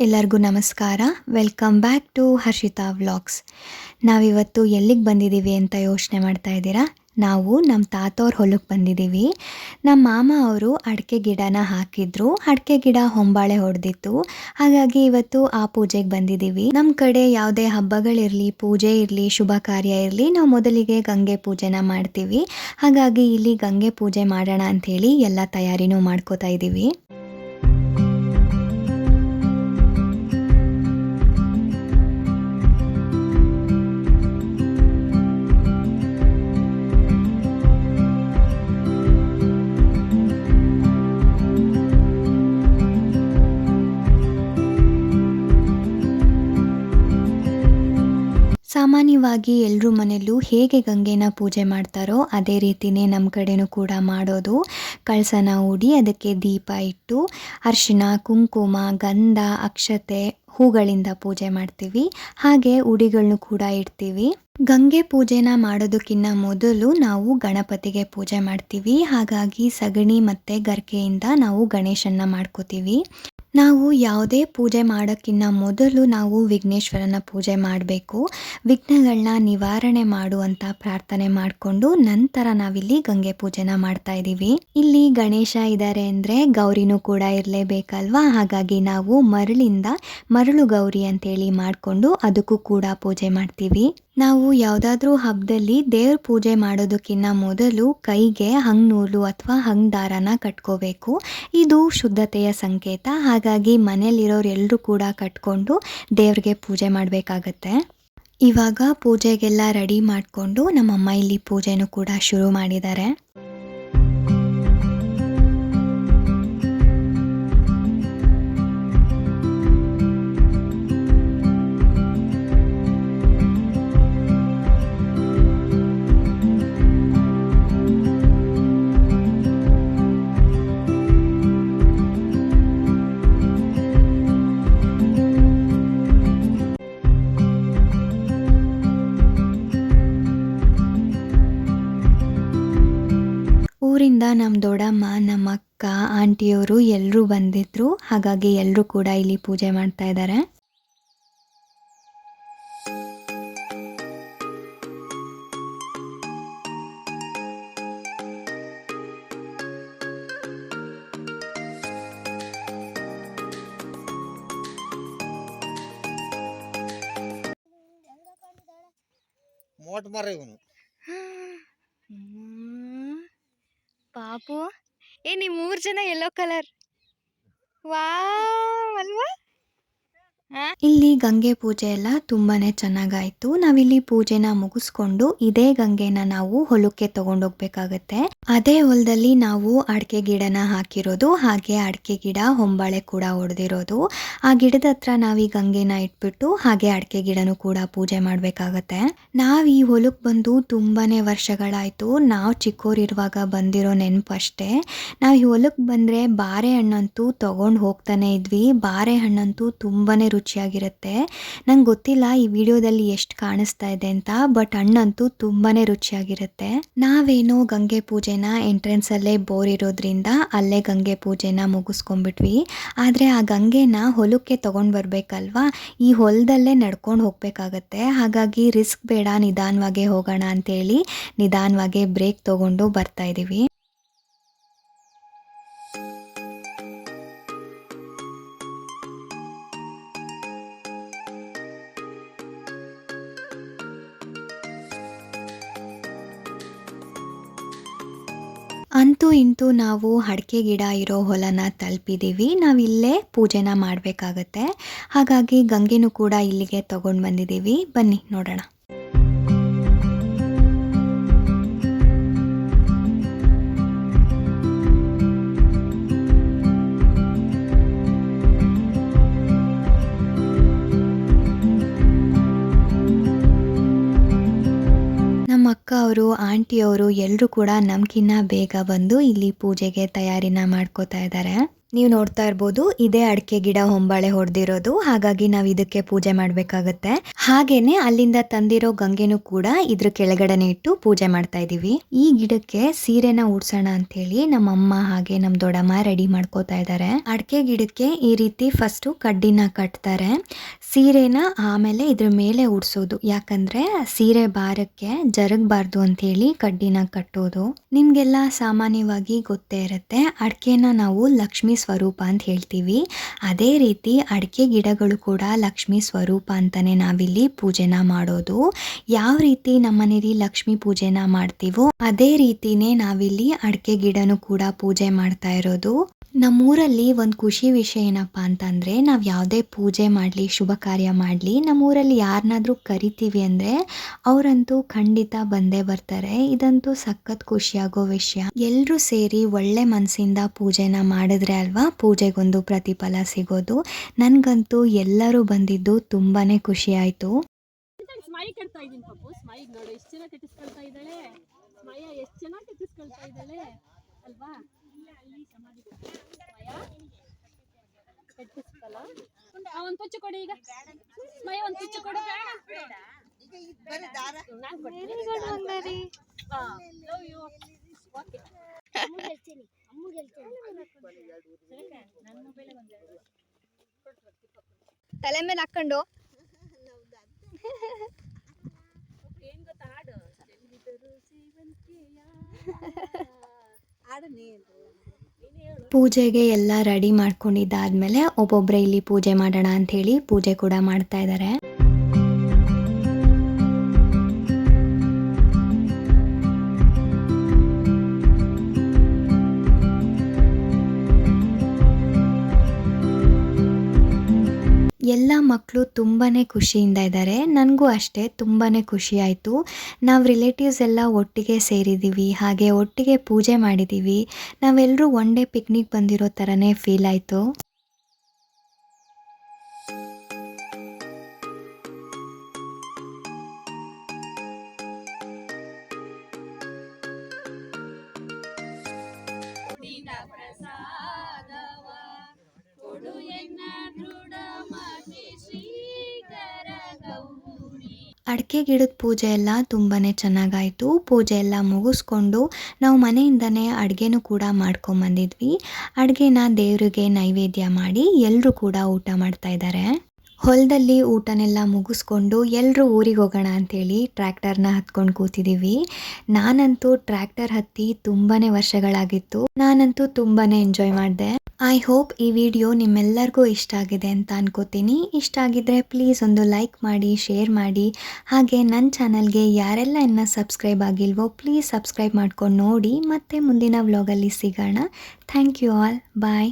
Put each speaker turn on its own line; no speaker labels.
ಎಲ್ಲರಿಗೂ ನಮಸ್ಕಾರ. Welcome back to Harshitha vlogs ನಾವಿವತ್ತು ಎಲ್ಲಿಗೆ ಬಂದಿದ್ದೀವಿ ಅಂತ ಯೋಚನೆ ಮಾಡ್ತಾ ಇದ್ದೀರಾ? ನಾವು ನಮ್ಮ ತಾತವ್ರ ಹೊಲಕ್ಕೆ ಬಂದಿದ್ದೀವಿ. ನಮ್ಮ ಮಾಮ ಅವರು ಅಡಿಕೆ ಗಿಡನ ಹಾಕಿದ್ರು. ಅಡಿಕೆ ಗಿಡ ಹೊಂಬಾಳೆ ಹೊಡೆದಿತ್ತು. ಹಾಗಾಗಿ ಇವತ್ತು ಆ ಪೂಜೆಗೆ ಬಂದಿದ್ದೀವಿ. ನಮ್ಮ ಕಡೆ ಯಾವುದೇ ಹಬ್ಬಗಳಿರಲಿ, ಪೂಜೆ ಇರಲಿ, ಶುಭ ಕಾರ್ಯ ಇರಲಿ, ನಾವು ಮೊದಲಿಗೆ ಗಂಗೆ ಪೂಜೆನ ಮಾಡ್ತೀವಿ. ಹಾಗಾಗಿ ಇಲ್ಲಿ ಗಂಗೆ ಪೂಜೆ ಮಾಡೋಣ ಅಂಥೇಳಿ ಎಲ್ಲ ತಯಾರಿನೂ ಮಾಡ್ಕೋತಾ ಇದ್ದೀವಿ. ಸಾಮಾನ್ಯವಾಗಿ ಎಲ್ಲರೂ ಮನೆಯಲ್ಲೂ ಹೇಗೆ ಗಂಗೆನ ಪೂಜೆ ಮಾಡ್ತಾರೋ ಅದೇ ರೀತಿಯೇ ನಮ್ಮ ಕಡೆನೂ ಕೂಡ ಮಾಡೋದು. ಕಳಸನ ಹೂಡಿ ಅದಕ್ಕೆ ದೀಪ ಇಟ್ಟು ಅರಿಶಿನ ಕುಂಕುಮ, ಗಂಧ, ಅಕ್ಷತೆ ಹೂಗಳಿಂದ ಪೂಜೆ ಮಾಡ್ತೀವಿ. ಹಾಗೆ ಉಡಿಗಳನ್ನು ಕೂಡ ಇಡ್ತೀವಿ. ಗಂಗೆ ಪೂಜೆನ ಮಾಡೋದಕ್ಕಿಂತ ಮೊದಲು ನಾವು ಗಣಪತಿಗೆ ಪೂಜೆ ಮಾಡ್ತೀವಿ. ಹಾಗಾಗಿ ಸಗಣಿ ಮತ್ತು ಗರ್ಕೆಯಿಂದ ನಾವು ಗಣೇಶನ್ನ ಮಾಡ್ಕೋತೀವಿ. ನಾವು ಯಾವುದೇ ಪೂಜೆ ಮಾಡೋಕ್ಕಿಂತ ಮೊದಲು ನಾವು ವಿಘ್ನೇಶ್ವರನ ಪೂಜೆ ಮಾಡಬೇಕು. ವಿಘ್ನಗಳನ್ನ ನಿವಾರಣೆ ಮಾಡುವಂತ ಪ್ರಾರ್ಥನೆ ಮಾಡಿಕೊಂಡು ನಂತರ ನಾವಿಲ್ಲಿ ಗಂಗೆ ಪೂಜೆನ ಮಾಡ್ತಾ ಇದ್ದೀವಿ. ಇಲ್ಲಿ ಗಣೇಶ ಇದ್ದಾರೆ ಅಂದರೆ ಗೌರಿನೂ ಕೂಡ ಇರಲೇಬೇಕಲ್ವಾ? ಹಾಗಾಗಿ ನಾವು ಮರಳಿಂದ ಮರಳು ಗೌರಿ ಅಂತೇಳಿ ಮಾಡಿಕೊಂಡು ಅದಕ್ಕೂ ಕೂಡ ಪೂಜೆ ಮಾಡ್ತೀವಿ. ನಾವು ಯಾವುದಾದ್ರೂ ಹಬ್ಬದಲ್ಲಿ ದೇವ್ರ ಪೂಜೆ ಮಾಡೋದಕ್ಕಿಂತ ಮೊದಲು ಕೈಗೆ ಹಂಗ್ ನೂಲು ಅಥವಾ ಹಂಗ್ ದಾರನ ಕಟ್ಕೋಬೇಕು. ಇದು ಶುದ್ಧತೆಯ ಸಂಕೇತ. ಹಾಗಾಗಿ ಮನೆಯಲ್ಲಿರೋರೆಲ್ಲರೂ ಕೂಡ ಕಟ್ಕೊಂಡು ದೇವ್ರಿಗೆ ಪೂಜೆ ಮಾಡಬೇಕಾಗತ್ತೆ. ಇವಾಗ ಪೂಜೆಗೆಲ್ಲ ರೆಡಿ ಮಾಡಿಕೊಂಡು ನಮ್ಮಮ್ಮ ಇಲ್ಲಿ ಪೂಜೆನೂ ಕೂಡ ಶುರು ಮಾಡಿದ್ದಾರೆ. ಊರಿಂದ ನಮ್ಮ ದೊಡ್ಡಮ್ಮ ನಮ್ಮ ಅಕ್ಕ, ಆಂಟಿಯವರು ಎಲ್ಲರೂ ಬಂದಿದ್ರು. ಹಾಗಾಗಿ ಎಲ್ಲರೂ ಕೂಡ ಇಲ್ಲಿ ಪೂಜೆ ಮಾಡ್ತಾ ಇದ್ದಾರೆ
ಮೋಟ್ ಮರ ಇವನು.
ಪಾಪು. ಏ ನೀವು ಮೂರು ಜನ ಯೆಲ್ಲೋ ಕಲರ್ ವಾ ಅಲ್ವಾ? ಇಲ್ಲಿ ಗಂಗೆ ಪೂಜೆ ಎಲ್ಲ ತುಂಬಾನೇ ಚೆನ್ನಾಗಾಯ್ತು. ನಾವಿಲ್ಲಿ ಪೂಜೆನ ಮುಗಿಸ್ಕೊಂಡು ಇದೇ ಗಂಗೆನ ನಾವು ಹೊಲಕ್ಕೆ ತಗೊಂಡೋಗ್ಬೇಕಾಗತ್ತೆ. ಅದೇ ಹೊಲದಲ್ಲಿ ನಾವು ಅಡಿಕೆ ಗಿಡನ ಹಾಕಿರೋದು, ಹಾಗೆ ಅಡಿಕೆ ಗಿಡ ಹೊಂಬಾಳೆ ಕೂಡ ಹೊಡೆದಿರೋದು ಆ ಗಿಡದ ಹತ್ರ ನಾವು ಈ ಗಂಗೆನ ಇಟ್ಬಿಟ್ಟು ಹಾಗೆ ಅಡಿಕೆ ಗಿಡನೂ ಕೂಡ ಪೂಜೆ ಮಾಡ್ಬೇಕಾಗತ್ತೆ. ನಾವ್ ಈ ಹೊಲಕ್ಕೆ ಬಂದು ತುಂಬಾನೇ ವರ್ಷಗಳಾಯ್ತು. ನಾವು ಚಿಕ್ಕೋರಿರುವಾಗ ಬಂದಿರೋ ನೆನಪು ಅಷ್ಟೇ. ನಾವು ಈ ಹೊಲಕ್ಕೆ ಬಂದ್ರೆ ಬಾರೆಹಣ್ಣಂತೂ ತಗೊಂಡು ಹೋಗ್ತಾನೆ ಇದ್ವಿ. ಬಾರೆ ಹಣ್ಣಂತೂ ತುಂಬಾನೇ ರುಚಿಯಾಗಿರುತ್ತೆ. ನಂಗೆ ಗೊತ್ತಿಲ್ಲ ಈ ವಿಡಿಯೋದಲ್ಲಿ ಎಷ್ಟು ಕಾಣಿಸ್ತಾ ಇದೆ ಅಂತ, ಬಟ್ ಹಣ್ಣಂತೂ ತುಂಬಾನೇ ರುಚಿಯಾಗಿರುತ್ತೆ. ನಾವೇನೋ ಗಂಗೆ ಪೂಜೆನ ಎಂಟ್ರೆನ್ಸ್ ಅಲ್ಲೇ ಬೋರ್ ಇರೋದ್ರಿಂದ ಅಲ್ಲೇ ಗಂಗೆ ಪೂಜೆನ ಮುಗಿಸ್ಕೊಂಡ್ಬಿಟ್ವಿ. ಆದರೆ ಆ ಗಂಗೆನ ಹೊಲಕ್ಕೆ ತೊಗೊಂಡು ಬರಬೇಕಲ್ವಾ? ಈ ಹೊಲದಲ್ಲೇ ನಡ್ಕೊಂಡು ಹೋಗಬೇಕಾಗತ್ತೆ. ಹಾಗಾಗಿ ರಿಸ್ಕ್ ಬೇಡ, ನಿಧಾನವಾಗೇ ಹೋಗೋಣ ಅಂತೇಳಿ ನಿಧಾನವಾಗೇ ಬ್ರೇಕ್ ತಗೊಂಡು ಬರ್ತಾ ಇದೀವಿ. ಅಂತೂ ಇಂತೂ ನಾವು ಅಡಿಕೆ ಗಿಡ ಇರೋ ಹೊಲನ ತಲುಪಿದ್ದೀವಿ ನಾವಿಲ್ಲೇ ಪೂಜೆನ ಮಾಡಬೇಕಾಗತ್ತೆ. ಹಾಗಾಗಿ ಗಂಗೆನೂ ಕೂಡ ಇಲ್ಲಿಗೆ ತಗೊಂಡು ಬಂದಿದ್ದೀವಿ ಬನ್ನಿ ನೋಡೋಣ. ಅಕ್ಕ ಅವರು ಆಂಟಿಯವರು ಎಲ್ಲರೂ ಕೂಡ ನಮ್ಕಿನ್ನ ಬೇಗ ಬಂದು ಇಲ್ಲಿ ಪೂಜೆಗೆ ತಯಾರಿನ ಮಾಡ್ಕೋತಾ ಇದ್ದಾರೆ ನೀವು ನೋಡ್ತಾ ಇರ್ಬೋದು, ಇದೇ ಅಡಿಕೆ ಗಿಡ ಹೊಂಬಾಳೆ ಹೊಡೆದಿರೋದು. ಹಾಗಾಗಿ ನಾವು ಇದಕ್ಕೆ ಪೂಜೆ ಮಾಡಬೇಕಾಗತ್ತೆ. ಹಾಗೇನೆ ಅಲ್ಲಿಂದ ತಂದಿರೋ ಗಂಗೆನೂ ಕೂಡ ಇದ್ರ ಕೆಳಗಡೆನೆ ಇಟ್ಟು ಪೂಜೆ ಮಾಡ್ತಾ ಇದೀವಿ. ಈ ಗಿಡಕ್ಕೆ ಸೀರೆನ ಉಡ್ಸೋಣ ಅಂತ ಹೇಳಿ ನಮ್ಮಮ್ಮ ಹಾಗೆ ನಮ್ ದೊಡ್ಡಮ್ಮ ರೆಡಿ ಮಾಡ್ಕೋತಾ ಇದ್ದಾರೆ ಅಡಿಕೆ ಗಿಡಕ್ಕೆ ಈ ರೀತಿ ಫಸ್ಟ್ ಕಡ್ಡಿನ ಕಟ್ತಾರೆ. ಸೀರೆನ ಆಮೇಲೆ ಇದ್ರ ಮೇಲೆ ಉಡ್ಸೋದು. ಯಾಕಂದ್ರೆ ಸೀರೆ ಬಾರಕ್ಕೆ ಜರಗಬಾರ್ದು ಅಂತ ಹೇಳಿ ಕಡ್ಡಿನ ಕಟ್ಟೋದು. ನಿಮ್ಗೆಲ್ಲ ಸಾಮಾನ್ಯವಾಗಿ ಗೊತ್ತೇ ಇರುತ್ತೆ, ಅಡಿಕೆನ ನಾವು ಲಕ್ಷ್ಮಿ ಸ್ವರೂಪ ಅಂತ ಹೇಳ್ತೀವಿ. ಅದೇ ರೀತಿ ಅಡಿಕೆ ಗಿಡಗಳು ಕೂಡ ಲಕ್ಷ್ಮಿ ಸ್ವರೂಪ ಅಂತಲೇ ನಾವಿಲ್ಲಿ ಪೂಜೆನ ಮಾಡೋದು. ಯಾವ ರೀತಿ ನಮ್ಮನೇಲಿ ಲಕ್ಷ್ಮಿ ಪೂಜೆನ ಮಾಡ್ತೀವೋ ಅದೇ ರೀತಿನೇ ನಾವಿಲ್ಲಿ ಅಡಿಕೆ ಗಿಡನೂ ಕೂಡ ಪೂಜೆ ಮಾಡ್ತಾ ಇರೋದು. ನಮ್ಮೂರಲ್ಲಿ ಒಂದು ಖುಷಿ ವಿಷಯ ಏನಪ್ಪ ಅಂತಂದರೆ ನಾವು ಯಾವುದೇ ಪೂಜೆ ಮಾಡಲಿ, ಶುಭ ಕಾರ್ಯ ಮಾಡಲಿ, ನಮ್ಮೂರಲ್ಲಿ ಯಾರನ್ನಾದರೂ ಕರಿತೀವಿ ಅಂದರೆ ಅವರಂತೂ ಖಂಡಿತ ಬಂದೇ ಬರ್ತಾರೆ. ಇದಂತೂ ಸಖತ್ ಖುಷಿಯಾಗೋ ವಿಷಯ. ಎಲ್ಲರೂ ಸೇರಿ ಒಳ್ಳೆ ಮನಸ್ಸಿಂದ ಪೂಜೆನ ಮಾಡಿದ್ರೆ ಅಲ್ವಾ ಪೂಜೆಗೊಂದು ಪ್ರತಿಫಲ ಸಿಗೋದು. ನನಗಂತೂ ಎಲ್ಲರೂ ಬಂದಿದ್ದು ತುಂಬಾ ಖುಷಿ ಆಯಿತು.
ಸ್ಮೈ ಕಟ್ತಾ ಇದೀನಿ ಪಾಪು. ಸ್ಮೈ ನೋಡು. ಎಷ್ಟು ಚೆನ್ನಾಗಿ ಕಟ್ಟಿಸ್ಕೊಳ್ತಾ ಇದ್ದಾಳೆ? ಸ್ಮಯ ಎಷ್ಟು ಚೆನ್ನಾಗಿ ಕಟ್ಟಿಸ್ಕೊಳ್ತಾ ಇದ್ದಾಳೆ? ಅಲ್ವಾ? ಸ್ಮಯ ಕಟ್ಟಿಸ್ಕಲ್ಲ ಒಂದು ಕೊಡಿ ಈಗ. ಮಯ ಒಂದು ಪುಚ್ಚು ಕೊಡು.
ತಲೆ ಮೇಲೆ ಹಾಕೊಂಡು.
ಏನ್ ಗೊತ್ತಾ ಹಾಡು ಹಾಡು ನೀನು. ಹೇಳು
ಪೂಜೆಗೆ ಎಲ್ಲ ರೆಡಿ ಮಾಡ್ಕೊಂಡಿದ್ದಾದ್ಮೇಲೆ ಒಬ್ಬೊಬ್ಬರೇ ಇಲ್ಲಿ ಪೂಜೆ ಮಾಡೋಣ ಅಂತ ಹೇಳಿ ಪೂಜೆ ಕೂಡ ಮಾಡ್ತಾ ಇದ್ದಾರೆ. ಮಕ್ಕಳು ತುಂಬಾ ಖುಷಿಯಿಂದ ಇದ್ದಾರೆ. ನನಗೂ ಅಷ್ಟೇ ತುಂಬಾ ಖುಷಿ ಆಯಿತು. ನಾವು ರಿಲೇಟಿವ್ಸ್ ಎಲ್ಲ ಒಟ್ಟಿಗೆ ಸೇರಿದ್ದೀವಿ ಹಾಗೆ ಒಟ್ಟಿಗೆ ಪೂಜೆ ಮಾಡಿದ್ದೀವಿ ನಾವೆಲ್ಲರೂ ಒನ್ ಡೇ ಪಿಕ್ನಿಕ್ ಬಂದಿರೋ ಥರನೇ ಫೀಲ್ ಆಯಿತು. ಅಡಿಕೆ ಗಿಡದ ಪೂಜೆ ಎಲ್ಲ ತುಂಬಾ ಚೆನ್ನಾಗಾಯಿತು. ಪೂಜೆ ಎಲ್ಲ ಮುಗಿಸ್ಕೊಂಡು ನಾವು ಮನೆಯಿಂದನೇ ಅಡುಗೆನೂ ಕೂಡ ಮಾಡ್ಕೊಂಬಂದಿದ್ವಿ. ಅಡುಗೆನ ದೇವರಿಗೆ ನೈವೇದ್ಯ ಮಾಡಿ ಎಲ್ಲರೂ ಕೂಡ ಊಟ ಮಾಡ್ತಾ ಇದ್ದಾರೆ. ಹೊಲದಲ್ಲಿ ಊಟನೆಲ್ಲ ಮುಗಿಸ್ಕೊಂಡು ಎಲ್ಲರೂ ಊರಿಗೆ ಹೋಗೋಣ ಅಂಥೇಳಿ ಟ್ರ್ಯಾಕ್ಟರ್ನ ಹತ್ಕೊಂಡು ಕೂತಿದ್ದೀವಿ. ನಾನಂತೂ ಟ್ರ್ಯಾಕ್ಟರ್ ಹತ್ತಿ ತುಂಬಾ ವರ್ಷಗಳಾಗಿತ್ತು. ನಾನಂತೂ ತುಂಬಾ ಎಂಜಾಯ್ ಮಾಡಿದೆ. ಐ ಹೋಪ್ ಈ ವಿಡಿಯೋ ನಿಮ್ಮೆಲ್ಲರಿಗೂ ಇಷ್ಟ ಆಗಿದೆ ಅಂತ ಅನ್ಕೋತೀನಿ. ಇಷ್ಟ ಆಗಿದ್ರೆ ಪ್ಲೀಸ್ ಒಂದು ಲೈಕ್ ಮಾಡಿ ಶೇರ್ ಮಾಡಿ. ಹಾಗೆ ನನ್ನ ಚಾನಲ್ಗೆ ಯಾರೆಲ್ಲ ಇನ್ನು ಸಬ್ಸ್ಕ್ರೈಬ್ ಆಗಿಲ್ವೋ ಪ್ಲೀಸ್ ಸಬ್ಸ್ಕ್ರೈಬ್ ಮಾಡ್ಕೊಂಡು ನೋಡಿ. ಮತ್ತೆ ಮುಂದಿನ ವ್ಲಾಗಲ್ಲಿ ಸಿಗೋಣ. Thank you all bye